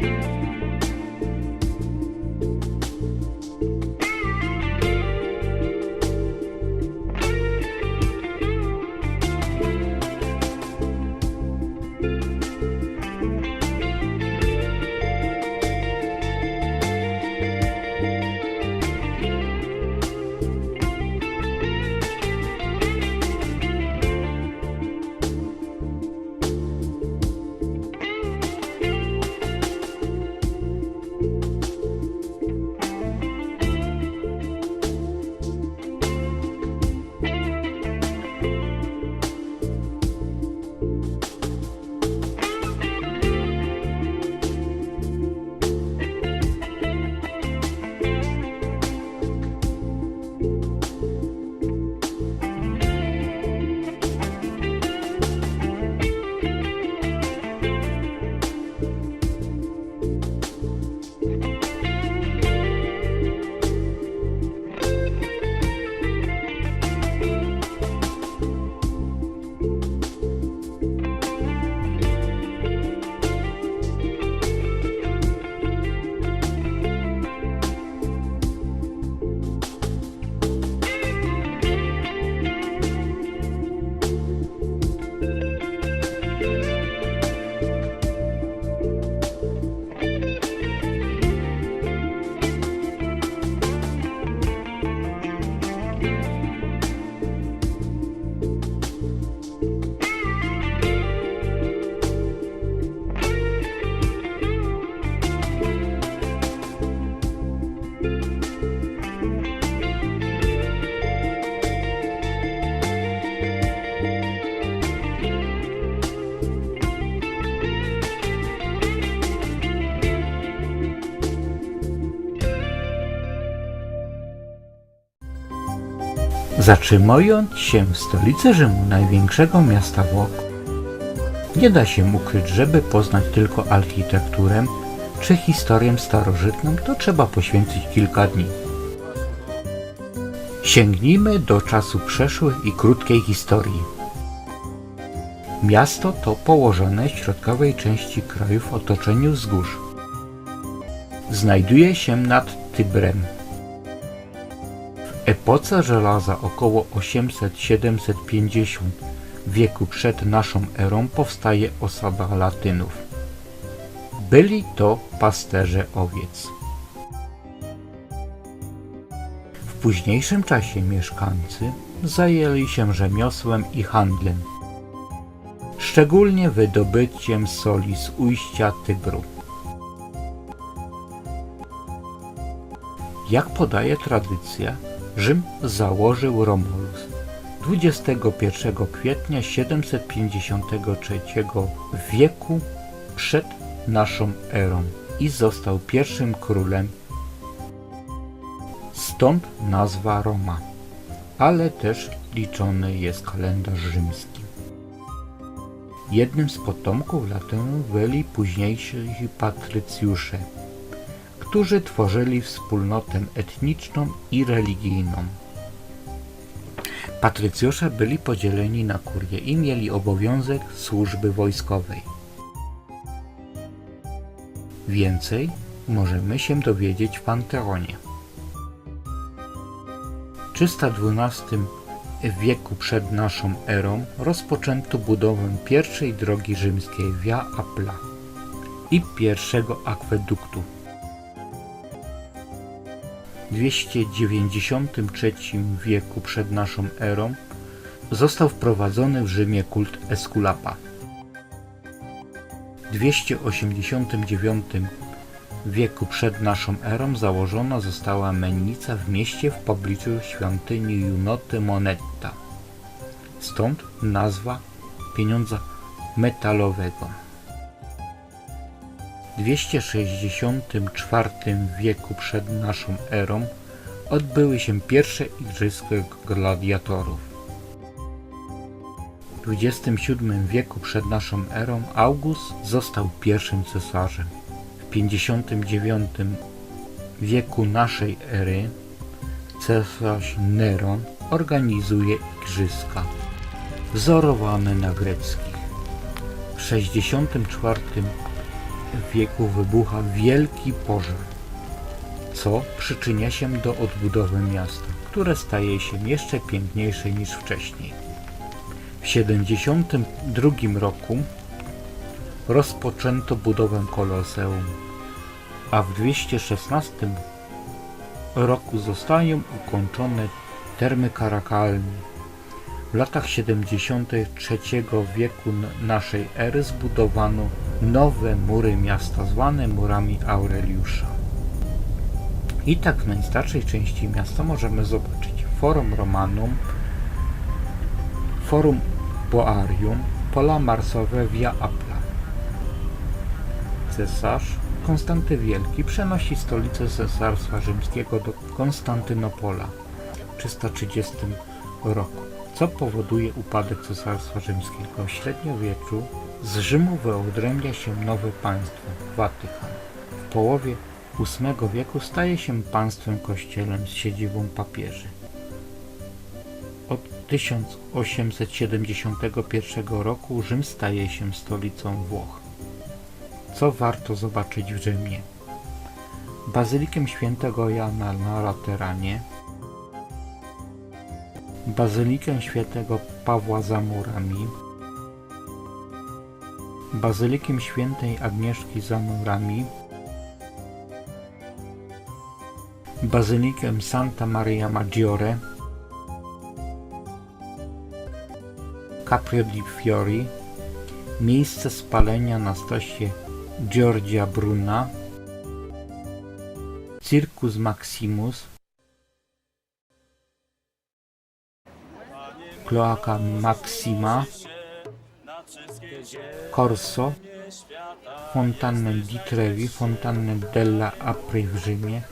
Bye. Zatrzymując się w stolicy Rzymu, największego miasta Włoch, nie da się ukryć, żeby poznać tylko architekturę czy historię starożytną, to trzeba poświęcić kilka dni. Sięgnijmy do czasów przeszłych i krótkiej historii. Miasto to położone w środkowej części kraju w otoczeniu wzgórz. Znajduje się nad Tybrem. Epoce żelaza około 800-750 wieku przed naszą erą powstaje osada Latynów. Byli to pasterze owiec. W późniejszym czasie mieszkańcy zajęli się rzemiosłem i handlem, szczególnie wydobyciem soli z ujścia Tybru. Jak podaje tradycja, Rzym założył Romulus 21 kwietnia 753 wieku przed naszą erą i został pierwszym królem. Stąd nazwa Roma, ale też liczony jest kalendarz rzymski. Jednym z potomków Latynu byli późniejsi patrycjusze, którzy tworzyli wspólnotę etniczną i religijną. Patrycjusze byli podzieleni na kurie i mieli obowiązek służby wojskowej. Więcej możemy się dowiedzieć w Panteonie. W 312 wieku przed naszą erą rozpoczęto budowę pierwszej drogi rzymskiej Via Appia i pierwszego akweduktu. W 293 wieku przed naszą erą został wprowadzony w Rzymie kult Esculapa. W 289 wieku przed naszą erą założona została mennica w mieście w pobliżu świątyni Junoty Monetta. Stąd nazwa pieniądza metalowego. W 264 wieku przed naszą erą odbyły się pierwsze igrzyska gladiatorów. W 27 wieku przed naszą erą August został pierwszym cesarzem. W 59 wieku naszej ery cesarz Neron organizuje igrzyska wzorowane na greckich. W 64 wieku wybucha wielki pożar, co przyczynia się do odbudowy miasta, które staje się jeszcze piękniejsze niż wcześniej. W 72 roku rozpoczęto budowę Koloseum, a w 216 roku zostają ukończone termy karakalne. W latach 73 wieku naszej ery zbudowano nowe mury miasta zwane murami Aureliusza. I tak w najstarszej części miasta możemy zobaczyć Forum Romanum, Forum Boarium, pola marsowe Via Appia. Cesarz Konstanty Wielki przenosi stolicę Cesarstwa Rzymskiego do Konstantynopola w 330 roku, co powoduje upadek Cesarstwa Rzymskiego. W średniowieczu z Rzymu wyodrębnia się nowe państwo, Watykan. W połowie VIII wieku staje się państwem kościelem z siedzibą papieży. Od 1871 roku Rzym staje się stolicą Włoch. Co warto zobaczyć w Rzymie? Bazylikę świętego Jana na Lateranie, Bazylikę świętego Pawła za murami, Bazylikę świętej Agnieszki za murami, Bazylikę Santa Maria Maggiore, Caprio di Fiori, miejsce spalenia na stosie Giorgia Bruna, Circus Maximus, Cloaca Maxima, Corso, Fontannę di Trevi, Fontannę della Apri w Rzymie,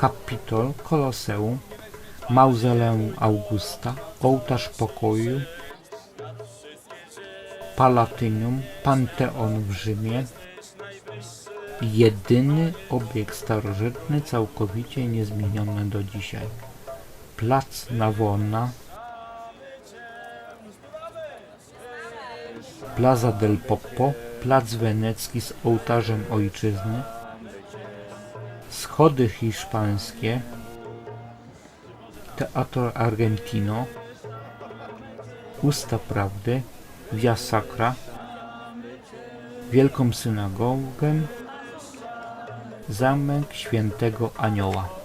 Capitol, Koloseum, Mauzoleum Augusta, Ołtarz Pokoju, Palatynium, Panteon w Rzymie, jedyny obiekt starożytny całkowicie niezmieniony do dzisiaj. Plac Navona, Plaza del Poppo, Plac Wenecki z ołtarzem ojczyzny, Schody hiszpańskie, Teatro Argentino, Usta Prawdy, Via Sacra, Wielką Synagogę, Zamek Świętego Anioła.